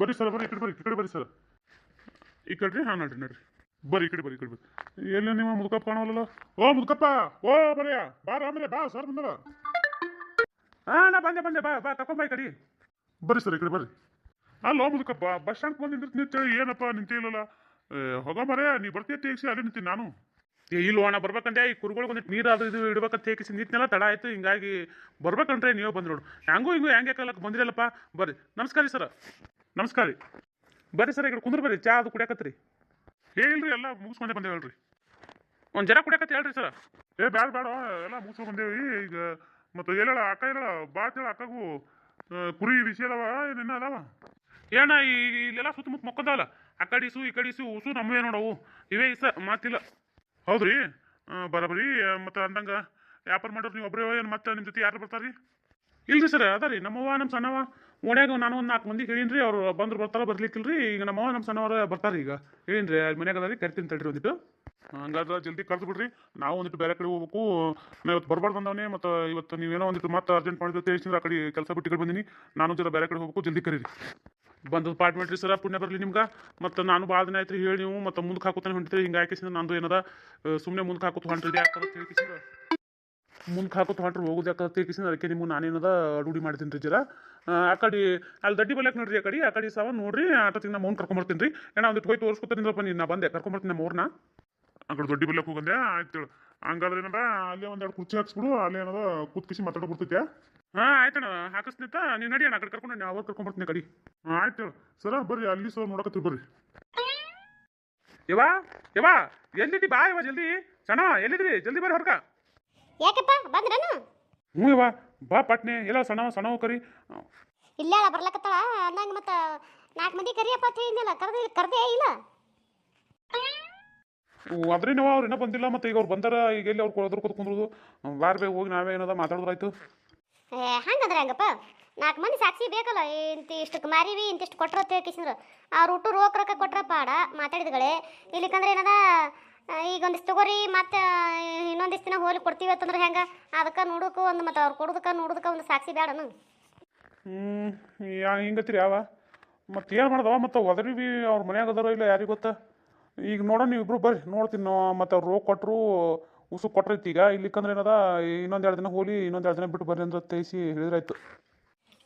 ಬರ್ರಿ ಸರ್, ಬರ್ರಿ ಬರ್ರಿ, ಈ ಕಡೆ ಬರ್ರಿ ಸರ್. ಈ ಕಡೆ ರೀ ಹಾಂ ನೋಡ್ರಿ ನೋಡ್ರಿ. ಬರ್ರಿ, ಈ ಕಡೆ ಬರ್ರಿ, ಈ ಕಡೆ ಬರ್ರಿ. ಎಲ್ಲ ನೀವು ಮುದುಕಪ್ಪ ಕಾಣವಲ್ಲ ಓ ಮುದುಕಪ್ಪ ಓ ಬರ್ರಿ ಬಾ ಆಮೇಲೆ ಬಾ, ಸರ್ ಬಂದವ. ಹಾಂ ನಾ ಬಂದೆ ಬಂದೆ, ಬಾ ಬಾ ತಕೊಂಬ ಈ ಕಡೆ. ಬರ್ರಿ ಸರ್, ಈ ಕಡೆ ಬರ್ರಿ. ಅಲ್ಲೋ, ಮುದುಕಪ್ಪ, ಬಸ್ ಸ್ಟ್ಯಾಂಡ್ ಬಂದು ನಿಂತಿರ್ತ ನಿಂತೇಳಿ ಏನಪ್ಪ ನಿಂತಿಲ್ಲಲ್ಲ ಹೋಗ ಮರೆ ನೀ ಬರ್ತೀಯ ತೇಗಿಸಿ ಅಲ್ಲಿ ನಿಂತೀನಿ ನಾನು. ಇಲ್ಲ ಅಣ್ಣ ಬರ್ಬೇಕಂದ್ರೆ ಈ ಕುರುಗಳಿಗೆ ಒಂದಿಟ್ಟು ನೀರು ಅದು ಇದು ಇಡ್ಬೇಕಂತ ತೇಗಿಸಿ ನಿಂತಿನೆಲ್ಲ, ತಡ ಆಯ್ತು, ಹಿಂಗಾಗಿ ಬರ್ಬೇಕಂದ್ರೆ ನೀವೇ ಬಂದು ನೋಡು. ಹ್ಯಾಂಗೂ ಹಿಂಗೂ ಹ್ಯಾಂಗೆ ಕಾಲಕ್ಕೆ ಬಂದಿರಲ್ಲಪ್ಪ? ಬರ್ರಿ, ನಮಸ್ಕಾರ ರೀ ಸರ. ನಮಸ್ಕಾರ ರೀ. ಬರ್ರಿ ಸರ್ ಈಗ ಕುಂದ್ರ ಬರ್ರಿ ಚಾ ಅದು ಕುಡಿಯಾಕತ್ರಿ. ಹೇಳ್ರಿ ಎಲ್ಲ ಮುಗಿಸ್ಕೊಂಡೆ ಬಂದೇವೆ ಹೇಳ್ರಿ. ಒಂದು ಜರ ಕುಡಿಯಾಕತ್ತೆ ಹೇಳ್ರಿ ಸರ್. ಏ ಬ್ಯಾಡ ಬೇಡ ಎಲ್ಲ ಮುಗಿಸ್ಕೊಂಡು ಬಂದೇವಿ. ಈಗ ಮತ್ತು ಹೇಳ ಅಕ್ಕ ಹೇಳ ಬಾ ಹೇಳ ಅಕ್ಕಗು ಕುರಿ ಬಿಸಿ ಅದಾವ ಏನೇನ ಅದಾವ? ಏನ ಇಲ್ಲೆಲ್ಲ ಸುತ್ತಮುತ್ತ ಮೊಕ್ಕದಲ್ಲ ಆ ಕಡೆ ಇಸು ಈ ಕಡೆ ಇಸು ಉಸು ನಮ್ಮವೇ ನೋಡವು. ಇವೇ ಇಸ ಮಾತಿಲ್ಲ. ಹೌದ್ರಿ? ಬರಬರಿ. ಮತ್ತು ಅಂದಂಗ ವ್ಯಾಪಾರ ಮಾಡೋರು ನೀವು ಒಬ್ಬರೇ ಏನು ಮತ್ತೆ ನಿಮ್ಮ ಜೊತೆ ಯಾರು ಬರ್ತಾರ್ರಿ? ಇಲ್ರಿ ಸರ್, ಅದ ರೀ. ನಮ್ಮವ್ವ ನಮ್ಮ ಸಣ್ಣವ ಓಣ್ಯಾಗ ನಾನು ಒಂದು ನಾಲ್ಕು ಮಂದಿ ಹೇಳಿನ್ರಿ, ಅವ್ರು ಬಂದ್ರು ಬರ್ತಾರ, ಬರ್ಲಿಕ್ಕಿಲ್ರಿ. ಈಗ ನಮ್ಮವ್ವ ನಮ್ಮ ಸಣ್ಣವ್ರ ಬರ್ತಾರೆ ಈಗ. ಹೇಳಿನ್ರಿ ಮನ್ಯಾಗ ಅದ ರೀ ಕರಿತೀನಿ ತಡ್ರಿ ಒಂದಿಟ್ಟು. ಹಂಗಾದ್ರೆ ಜಲ್ದಿ ಕರ್ದು ಬಿಡ್ರಿ. ನಾವು ಒಂದಿಟ್ಟು ಬೇರೆ ಕಡೆ ಹೋಗ್ಬೇಕು. ನಾ ಇವತ್ತು ಬರ್ಬಾರ್ದು ಬಂದವನೇ ಮತ್ತು ಇವತ್ತು ನೀವೇನೋ ಒಂದಿಟ್ಟು ಮತ್ತೆ ಅರ್ಜೆಂಟ್ ಮಾಡಿದ್ರೆ ತಿಳಿಸಿದ್ರೆ ಆ ಕಡೆ ಕೆಲಸ ಬಿಟ್ಟು ಬಂದಿನಿ. ನಾನು ಜರ ಬೇರೆ ಕಡೆ ಹೋಗ್ಬೇಕು, ಜಲ್ದಿ ಕರೀರಿ. ಬಂದದ್ದು ಅಪಾರ್ಟ್ಮೆಂಟ್ ರೀ ಸರ, ಪುಣ್ಯ ಬರಲಿ ನಿಮ್ಗೆ. ಮತ್ತು ನಾನು ಭಾಳ ದಿನ ಆಯ್ತು ರೀ ಹೇಳಿ ನೀವು. ಮತ್ತು ಮುಂದಕ್ಕೆ ಹಾಕೋತಾನೆ ಹೊಂಟಿರಿ ಹಿಂಗೆ ಹಾಕಿಸಿದ್ರೆ ನಂದು ಏನದ ಸುಮ್ಮನೆ ಮುಂದಕ್ಕೆ ಹಾಕೋತ ಹೊಂಟ್ರಿ ಯಾಕಂತ ತಿಳಿಸಿದ್ರೆ ಹಾಕೋತ ಹೊಂಟ್ರಿ ಹೋಗೋದು ಯಾಕಂತ ತಿಳಿಸಿದ್ರೆ ಅದಕ್ಕೆ ನಿಮ್ಗೆ ನಾನೇನದ ರೂಢಿ ಮಾಡ್ತೀನಿ ರೀ ಜರ. ಆ, ಕಡೆ ಅಲ್ಲಿ ದಡ್ಡಿ ಬಲ್ಯಾಕ ನೋಡ್ರಿ ಆ ಕಡೆ ಆ ಕಡೆ ಸಾವ ನೋಡ್ರಿ ಆಟೋ ನಮ್ಮ ಮೌನ್ ಕರ್ಕೊಂಬರ್ತೀನಿ ರೀ. ಏನೋ ಒಂದಿಟ್ಟು ಹೋಗಿ ತೋರಿಸ್ಕೊತಾನಿಂದ್ರಪ್ಪ ನೀನು ನಾ ಬಂದೆ ಕರ್ಕೊಂಬರ್ತೀನಿ ನಮ್ಮ ಅವ್ರನ್ನ ಆ ಕಡೆ ದೊಡ್ಡ ಬಲ್ಯಕ್ಕೆ ಹೋಗಂದೆ ಆಯ್ತು ಹಂಗಾದ್ರೆ ಏನದ ಅಲ್ಲಿ ಒಂದೆರಡು ಕುರ್ಚಿ ಹಾಕ್ಸ್ಬಿಡು ಅಲ್ಲಿ ಏನದ ಕೂತ್ಕಿಸಿ ಮಾತಾಡೋ ಬರ್ತೈತೆ. ಹಾಂ ಆಯ್ತಣ್ಣ ಹಾಕಿಸ್ನಿತ್ತ ನೀನು ನಡಿ ಅಣ್ಣ ಕಡೆ ಕರ್ಕೊಂಡು ಅವ್ರು ಕರ್ಕೊಂಬರ್ತೀನಿ ಕಡಿ. ಹಾಂ ಆಯ್ತು ಸರ ಬರ್ರಿ ಅಲ್ಲಿ ಸರ್ ನೋಡಕತ್ತೀವಿ ಬರ್ರಿ. ಯವಾ ಯವಾ ಎಲ್ಲಿದ್ದಿ ಬಾ ಯವ ಜಲ್ದಿ? ಸಣ್ಣ ಎಲ್ಲಿದ್ರಿ? ಜಲ್ದಿ ಬರ್ರಿ ಹೊರಕ ಯಾಕಪ್ಪ? ಬಂದ್ರನು? ಹ್ಞೂ ಬಾ ಪಟ್ನೆ. ಎಲ್ಲ ಸಣ್ಣ ಸಣ್ಣ ಕರಿ. ಇಲ್ಲ ಬರ್ಲಕತ್ತಾಳ. ಅಂದಂಗೆ ಮತ್ತೆ ನಾಲ್ಕು ಮಂದಿ ಕರಿಯಪ್ಪ ಅಂತ ಹೇಳಿದ್ನಲ್ಲ ಕರ್ದಿ ಕರ್ದೇ ಇಲ್ಲ. ಅದ್ರೇನವ ಅವ್ರು ಇನ್ನೂ ಬಂದಿಲ್ಲ ಮತ್ತೆ ಈಗ ಅವ್ರು ಬಂದಾರ ಈಗ ಎಲ್ಲಿ ಅವ್ರು ಕೊಡೋದ್ರ ಕೂತ್ ಕುಂದ್ರದು? ಬಾರ್ ಬೇಗ ಹೋಗಿ ನಾವೇ ಏನದ ಮಾತಾಡಿದ್ರಾಯ್ತು? ಏ ಹಂಗಂದ್ರೆ ಹಂಗಪ್ಪ? ನಾಲ್ಕು ಮಂದಿ ಸಾಕ್ಷಿ ಬೇಕಲ್ಲ ಇಂತ ಇಷ್ಟಕ್ಕೆ ಮಾರಿವಿ ಇಂತಿಷ್ಟು ಕೊಟ್ರ ಅಂತ ಹೇಳ್ಕಿಸಿದ್ರು. ಅವ್ರು ಹುಟ್ಟು ರೋಕ್ ರೊಕ್ಕ ಕೊಟ್ರ ಪಾಡ ಮಾತಾಡಿದ್ಗಳೇ. ಇಲ್ಲಿಕಂದ್ರೆ ಏನದ ಈಗ ಒಂದಿಷ್ಟು ತಗೋರಿ ಮತ್ತೆ ಇನ್ನೊಂದಿಷ್ಟು ದಿನ ಹೋಲಿ ಕೊಡ್ತೀವಿ ಅಂತಂದ್ರೆ ಹೆಂಗೆ? ಅದಕ್ಕೆ ನೋಡೋಕೆ ಒಂದು ಮತ್ತೆ ಅವ್ರು ಕೊಡೋದಕ್ಕೆ ನೋಡೋದಕ್ಕೆ ಒಂದು ಸಾಕ್ಷಿ ಬೇಡನು ಹ್ಞೂ ಯಾ ಹಿಂಗತ್ತೀರಿ ಯಾವ ಮತ್ತೆ ಏನು ಮಾಡ್ದವ? ಮತ್ತು ಒದರಿ ಬಿ ಅವ್ರ ಮನ್ಯಾಗ ಅದಾರೋ ಇಲ್ಲ ಯಾರಿಗೆ ಗೊತ್ತಾ? ಈಗ ನೋಡೋಣ ನೀವು ಇಬ್ರು ಬರ್ರಿ ನೋಡ್ತೀನಿ ನಾವು. ಮತ್ತು ಅವ್ರು ರೋಗ ಕೊಟ್ಟರು ಉಸು ಕೊಟ್ರೈತಿ ಈಗ. ಇಲ್ಲಿಕಂದ್ರೆ ಏನದ? ಇನ್ನೊಂದು ಎರಡು ದಿನ ಹೋಲಿ ಇನ್ನೊಂದು ಎರಡು ದಿನ ಬಿಟ್ಟು ಬರ್ರಿ ಅಂದ್ರೆ ತೇಸಿ ಹೇಳಿದ್ರಾಯ್ತು.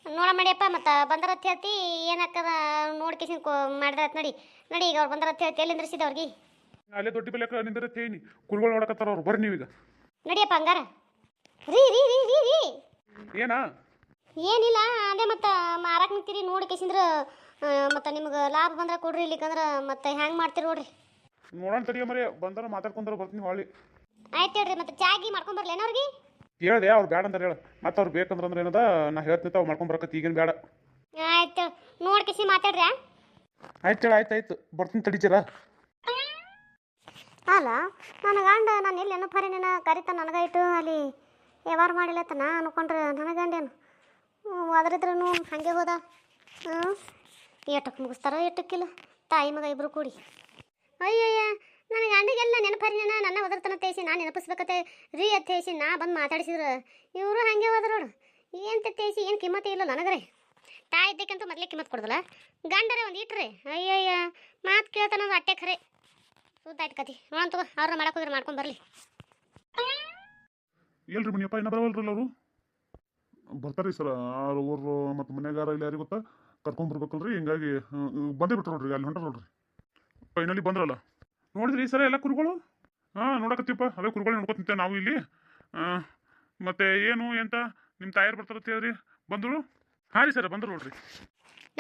ನೋಡ ಮಾಡಿಯಪ್ಪ ಮತ್ತು ಬಂದರತ್ ಹೇಳ್ತಿ ಏನಾಕದ ನೋಡ್ಕೇಸಿನ ಕೊ ಮಾಡಿದ್ರಾತ್ ನಡಿ. ನಡಿ ಈಗ ಅವ್ರು ಬಂದರತ್ ಹೇಳ್ತಿ ಎಲ್ಲಿ ನಿಂದ್ರಿಸಿದ ಅವ್ರಿಗೆ? ಅಲ್ಲೇ ದೊಡ್ಡ ಬೆಲೆ ನಿಂದ್ರೆ ತೇನಿ ಕುಲ್ಗಳು ನೋಡಕತ್ತಾರ ಅವ್ರು. ಬರ್ರಿ ನೀವೀಗ. ನಡಿಯಪ್ಪ ಹಂಗಾರ? ರೀ ರೀ ರೀ ರೀ ರೀ. ಏನಾ? ಏನಿಲ್ಲ ಅದೇ ಮತ್ತೆ ಮಾರಾಕ್ ನಿಂತೀರಿ ನೋಡಿ ಕೇಸಿಂದ್ರ ಮತ್ತೆ ನಿಮ್ಗೆ ಲಾಭ ಬಂದ್ರೆ ಕೊಡ್ರಿ ಇಲ್ಲಿಕಂದ್ರೆ ಮತ್ತೆ ಹೆಂಗೆ ಮಾಡ್ತೀರಿ ನೋಡ್ರಿ. ನೋಡೋಣ ತಡಿಯ ಮರಿ ಬಂದ್ರೆ ಮಾತಾಡ್ಕೊಂಡ್ರ ಬರ್ತೀನಿ ಹೊಳ್ಳಿ. ಆಯ್ತು ಹೇಳ್ರಿ ಮತ್ತೆ ಚಾಗಿ ಮಾಡ್ಕೊಂಬರ್ಲೇನ ಅವ್ರಿಗೆ? ಹೇಳ್ದೆ ಅವ್ರು ಬೇಡ ಅಂತ ಹೇಳ. ಮತ್ತೆ ಅವ್ರು ಬೇಕಂದ್ರೆ ಅಂದ್ರೆ ಏನದ ನಾ ಹೇಳ್ತೀನಿ ಅವ್ರು ಮಾಡ್ಕೊಂಡ್ ಬರಕತ್ತಿ ಈಗೇನು ಬೇಡ ಆಯ್ತು ನೋಡಿ ಕೇಸಿ ಮಾತಾಡ್ರಿ ಆಯ್ತು ಹೇಳ ಆಯ್ತು ಆಯ್ತು. ಬರ್ತೀನಿ ತಡಿಚರ ಅಲ್ಲ, ನನ್ನ ಗಂಡ ನಾನು ಎಲ್ಲಿ ಏನೋ ಫರಿನ ಕರಿತ ನನಗಾಯ್ತು ಅಲ್ಲಿ. ವ್ಯವಹಾರ ಮಾಡಿಲ್ಲತ್ತ ನಾ ಅನ್ಕೊಂಡ್ರೆ ನನ್ನ ಗಂಡೇನು? ಅದರಿದ್ರೂ ಹಾಗೆ ಹೋದ. ಹ್ಞೂ ಏಟಕ್ಕೆ ಮುಗಿಸ್ತಾರೋ ಏಟಕ್ಕಿಲ್ಲ ತಾಯಿ ಮಗ ಇಬ್ಬರು ಕೂಡಿ. ಅಯ್ಯಯ್ಯ ನನಗೆ ಗಂಡಿಗೆಲ್ಲ ನೆನಪರಿನ ನನ್ನ ಒದರ್ತನ ತೇಸಿ ನಾನು ನೆನಪಿಸ್ಬೇಕತ್ತೆ. ರೀ ಅಂತ ತೇಸಿ, ನಾ ಬಂದು ಮಾತಾಡಿಸಿದ್ರು. ಇವರು ಹಾಗೆ ಹೋದ್ರು ನೋಡು. ಏನು ತೇಸಿ, ಏನು ಕಿಮ್ಮತ್ತೆ ಇಲ್ಲ ನನಗ್ರೆ. ತಾಯಿ ಇದ್ದಕ್ಕಂತೂ ಮೊದಲೇ ಕಿಮ್ಮತ್ತು ಕೊಡ್ದಲ್ಲ. ಗಂಡರೇ ಒಂದು ಇಟ್ರೆ. ಅಯ್ಯಯ್ಯ, ಮಾತು ಕೇಳ್ತಾನ ಅಟ್ಟೆ ಖರೆ. ಸುದ್ದಾಯ್ತು ಕತಿ ನೋಡೋಣ ತಗೋ ಅವ್ರನ್ನ ಮಾಡಕ್ಕೆ ಹೋದ್ರೆ ಮಾಡ್ಕೊಂಡು ಬರಲಿ. ಎಲ್ರಿ ಮನಿಯಪ್ಪ ಇನ್ನ ಬರವಲ್ರಲ್ಲ ಅವರು? ಬರ್ತಾರ್ರಿ ಸರ್ ಅವ್ರು ಮತ್ತು ಮನೆಗಾರ ಇಲ್ಲ ಯಾರಿಗೆ ಗೊತ್ತಾ? ಕರ್ಕೊಂಡ್ ಬರ್ಬೇಕಲ್ರಿ ಹಿಂಗಾಗಿ ಬಂದೇ ಬಿಟ್ರು ನೋಡ್ರಿ ಅಲ್ಲಿ ಹೊಂಟ್ರ ನೋಡ್ರಿ ಫೈನಲಿ ಬಂದ್ರಲ್ಲ. ನೋಡಿದ್ರಿ ಸರ್ ಎಲ್ಲ ಕುರುಗಳು? ಹಾಂ ನೋಡಕತ್ತೀಪ್ಪ ಅದೇ ಕುರುಗಳು ನೋಡ್ಕೊತಿಂತೆ ನಾವು ಇಲ್ಲಿ. ಮತ್ತೆ ಏನು ಎಂತ? ನಿಮ್ಮ ತಾಯಾರು ಬರ್ತಾರತ್ತ ಹೇಳ್ರಿ. ಬಂದರು? ಹಾಂ ರೀ ಸರ್ ಬಂದರು ನೋಡ್ರಿ.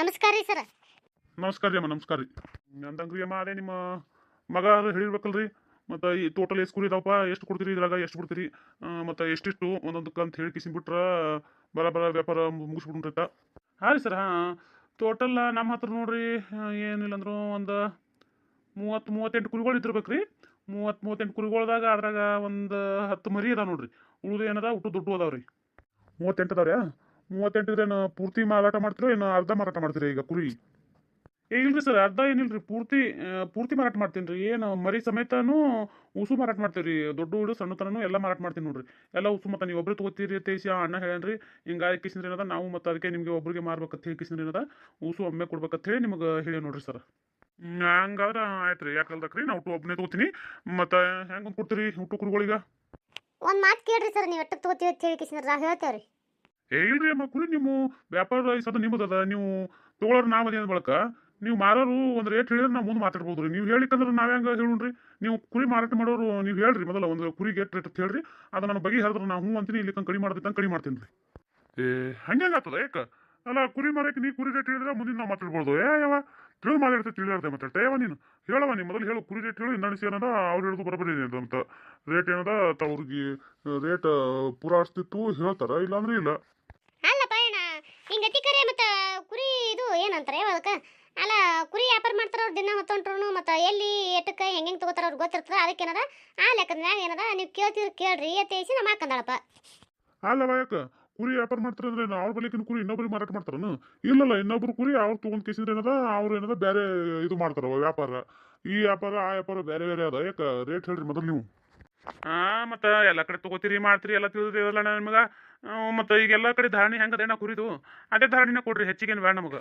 ನಮಸ್ಕಾರ ರೀ ಸರ. ನಮಸ್ಕಾರ ರೀ ಅಮ್ಮ ನಮಸ್ಕಾರ ರೀ. ಅಂದಂಗ್ರಿ ಅಮ್ಮ ಅದೇ ನಿಮ್ಮ ಮಗ ಹೇಳಿರ್ಬೇಕಲ್ರಿ? ಮತ್ತು ಈ ಟೋಟಲ್ ಎಷ್ಟು ಕುರಿ ಇದಾವಪ್ಪ, ಎಷ್ಟು ಕೊಡ್ತೀರಿ ಇದ್ರಾಗ, ಎಷ್ಟು ಬಿಡ್ತೀರಿ? ಮತ್ತು ಎಷ್ಟಿಷ್ಟು ಒಂದೊಂದಕ್ಕೆ ಅಂತ ಹೇಳಿ ಕಿಸಿನ್ ಬಿಟ್ರೆ ಬರ ಬರ ವ್ಯಾಪಾರ ಮುಗಿಸ್ಬಿಡ್ತೈತ ಹಾಂ ರೀ ಸರ್, ಹಾಂ. ಟೋಟಲ್ ನಮ್ಮ ಹತ್ರ ನೋಡಿರಿ ಏನಿಲ್ಲ ಅಂದ್ರೂ ಒಂದು ಮೂವತ್ತು, ಮೂವತ್ತೆಂಟು ಕುರಿಗಳು ಇದ್ದಿರ್ಬೇಕು ರೀ ಮೂವತ್ತು, ಮೂವತ್ತೆಂಟು ಕುರಿಗಳ್ದಾಗ ಅದ್ರಾಗ ಒಂದು ಹತ್ತು ಮರಿ ಅದಾವ ನೋಡಿರಿ. ಉಳಿದು ಏನದ, ಊಟ ದುಡ್ಡು ಅದಾವ ರೀ ಮೂವತ್ತೆಂಟು ಅದಾವ್ರಿ ಮೂವತ್ತೆಂಟು ಇದ್ರೇನು ಪೂರ್ತಿ ಮಾರಾಟ ಮಾಡ್ತೀರೋ, ಏನು ಅರ್ಧ ಮಾರಾಟ ಮಾಡ್ತೀರಾ ಈಗ ಕುರಿ? ಇಲ್ರಿ ಸರ್ ಅರ್ಧ ಏನಿಲ್ರಿ ಪೂರ್ತಿ ಪೂರ್ತಿ ಮಾರಾಟ ಮಾಡ್ತೀನಿ ರೀ. ಏನು ಮರಿ ಸಮೇತನೂ ಉಸು ಮಾರಾಟ ಮಾಡ್ತೀವಿ ರೀ. ದೊಡ್ಡ ಹುಡು ಸಣ್ಣತನೂ ಎಲ್ಲ ಮಾರಾಟ ಮಾಡ್ತೀನಿ ನೋಡ್ರಿ. ಎಲ್ಲ ಉಸು ಮತ್ತು ನೀವು ಒಬ್ಬರು ತೊಗೋತೀರಿ ತೇಸಿ ಅಣ್ಣ ಹೇಳನ್ರಿ ಹಿಂಗಾಗಿ ಕಿಸಿನ್ರಿ ಏನದ ನಾವು ಮತ್ತು ಅದಕ್ಕೆ ನಿಮಗೆ ಒಬ್ರಿಗೆ ಮಾರ್ಬೇಕಂತ ಹೇಳಿ ಕಿಸಿನ್ರಿ ಏನದ ಉಸು ಒಮ್ಮೆ ಕೊಡ್ಬೇಕಂತ ಹೇಳಿ ನಿಮಗೆ ಹೇಳಿ ನೋಡ್ರಿ ಸರ್. ಹಂಗಾದ್ರೆ ಆಯ್ತು ರೀ ಯಾಕಲ್ದಕ್ರಿ ನಾವು ಒಬ್ಬನೇ ತೊಗೋತೀನಿ ಮತ್ತು ಹೆಂಗೆ ಕೊಡ್ತೀರಿ ಹುಟ್ಟು ಕುರುಗಳಿಗೆ? ಒಂದು ಮಾತು ಕೇಳ್ರಿ ಸರ್ ನೀವು ಎಷ್ಟು ತೊಗೋತೀವಿ ಅಂತ ಹೇಳಿ ಕಿಸಿಂದ್ರ ನಾವು ಹೇಳ್ತೇವೆ ರೀ ಅಮ್ಮ ಕುರಿ ನಿಮ್ಮ ವ್ಯಾಪಾರ ಸದ ನಿಮ್ಮದದ ನೀವು ತಗೊಳ್ಳೋರು ನಾವು ಅದೇನು ಬಳಕ? ನೀವು ಮಾರೋರು ಒಂದು ರೇಟ್ ಹೇಳಿದ್ರೆ ನಾವು ಮುಂದೆ ಮಾತಾಡ್ಬೋದು ರೀ. ನೀವು ಹೇಳಿಕಂದ್ರೆ ನಾವು ಹೆಂಗೆ ಹೇಳುಣ್ರಿ? ನೀವು ಕುರಿ ಮಾರಾಟ ಮಾಡೋರು ನೀವು ಹೇಳ್ರಿ ಮೊದಲ ಒಂದು ಕುರಿಗೆ ಎಷ್ಟು ರೇಟ್ ಅಂತ ಹೇಳ್ರಿ. ಅದು ನಾನು ಬಗೆ ಹೇಳಿದ್ರೆ ನಾವು ಹ್ಞೂ ಅಂತೀನಿ ಇಲ್ಲಿ ಕಡಿಮೆ ಮಾಡೋದಕ್ಕೆ ಕಡಿಮೆ ಮಾಡ್ತೀನಿ ರೀ. ಏ, ಹಂಗೆ ಏಕ ಯಾಕ? ಅಲ್ಲ, ಕುರಿ ಮಾರಕ್ಕೆ ನೀ ಕುರಿ ರೇಟ್ ಹೇಳಿದ್ರೆ ಮುಂದಿನ ನಾವು ಮಾತಾಡ್ಬೋದು. ಏ ಯಾವ ತಿಳಿದು ಮಾತಾಡ್ತೆ ತಿಳಿಯಾರ್ದೆ ಮಾತಾಡ್ತೆ ಯಾವ ನೀನು ಹೇಳವ ನೀ ಮೊದಲು ಹೇಳು, ಕುರಿ ರೇಟ್ ಹೇಳು ಇನ್ನಡಿಸಿ ಏನದ ಅವ್ರು ಹೇಳೋದು ಬರಬರಿ ಅಂತ. ರೇಟ್ ಏನದ? ಅವ್ರಿಗೆ ರೇಟ್ ಪೂರಾಡ್ಸ್ತಿತ್ತು ಹೇಳ್ತಾರ, ಇಲ್ಲಾಂದ್ರೆ ಇಲ್ಲ. ಅಲ್ಲ ಪಯಣ ಮತ್ತು ಕುರಿ ಇದು ಏನಂತಾರೆ ಅದಕ್ಕೆ? ಅಲ್ಲ ಕುರಿ ವ್ಯಾಪಾರ ಮಾಡ್ತಾರ ಅವ್ರು ದಿನ ಹೊತ್ತೊಂಟ್ರು ಮತ್ತು ಎಲ್ಲಿ ಎಟಕ್ಕೆ ಹೆಂಗೆ ಹೆಂಗೆ ತೊಗೋತಾರ ಅವ್ರು ಗೊತ್ತಿರ್ತದೆ ಅದಕ್ಕೇನದ ಆ ಲೆಕ್ಕದಾಗ ಏನದ ನೀವು ಕೇಳ್ತೀರಿ ಕೇಳ್ರಿ ಎತ್ತೇಸಿ ನಮ್ಮ ಹಾಕಂದಳಪ್ಪ. ಅಲ್ಲವ ಯಾಕೆ? ಕುರಿ ವ್ಯಾಪಾರ ಮಾಡ್ತಾರೆ ಅಂದ್ರೆ ಅವ್ರ ಬಲಿಕಿನ ಕುರಿ ಇನ್ನೊಬ್ರಿಗೆ ಮಾರಾಟ ಮಾಡ್ತಾರನು? ಇಲ್ಲಲ್ಲ ಇನ್ನೊಬ್ರು ಕುರಿ ಅವ್ರು ತೊಗೊಂಡ್ ಕೇಸಿದ್ರೆ ಏನದ ಅವ್ರು ಏನದ ಬೇರೆ ಇದು ಮಾಡ್ತಾರ ವ್ಯಾಪಾರ. ಈ ವ್ಯಾಪಾರ ಆ ವ್ಯಾಪಾರ ಬೇರೆ ಬೇರೆ ಅದ. ಯಾಕೆ? ರೇಟ್ ಹೇಳ್ರಿ ಮೊದಲು ನೀವು. ಹಾ ಮತ್ತೆ ಎಲ್ಲ ಕಡೆ ತಗೋತೀರಿ ಮಾಡ್ತೀರಿ ಎಲ್ಲ ತಿಳಿದಿರಲ್ಲ ನಿಮಗೆ? ಮತ್ತು ಈಗ ಎಲ್ಲ ಕಡೆ ಧಾರಣಿ ಹೆಂಗದ ಕುರಿದು? ಅದೇ ಧಾರಣಿನ ಕೊಡ್ರಿ ಹೆಚ್ಚಿಗೇನು ಬೇಡ ನಮಗೆ.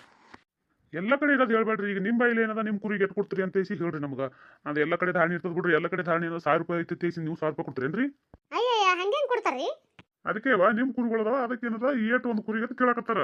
ಎಲ್ಲ ಕಡೆ ಇರೋದು ಹೇಳ್ಬೇಡ್ರಿ. ಈಗ ನಿಮ್ಮ ಬೈಲಿ ಏನದ ನಿಮ್ಮ ಕುರಿಗೆ ಎಟ್ಟು ಕೊಡ್ತೀರಿ ಅಂತ ಹೇಳಿ ಹೇಳ್ರಿ ನಮ್ಗೆ. ಅದು ಎಲ್ಲ ಕಡೆ ಧಾರಣೆ ಇರ್ತದ ಬಿಡ್ರಿ. ಎಲ್ಲ ಕಡೆ ಧಾರಣಿ ಸಾವಿರ ರೂಪಾಯಿ ಐತಿ ತೇಸಿ ನೀವು ಸಾವಿರ ರೂಪಾಯಿ ಕೊಡ್ತೀರೇನ್ರಿ ಅಯ್ಯಯ್ಯ ಹಂಗೇನ್ ಕೊಡ್ತಾರ್ರಿ? ಅದಕ್ಕೆ ವಾ ನಿಮ್ಮ ಕುರಿಗಳದ ಅದಕ್ಕೆ ಏನದ ಏಟ್ ಒಂದು ಕುರಿಗೆ ಅಂತ ಕೇಳಕತ್ತಾರ.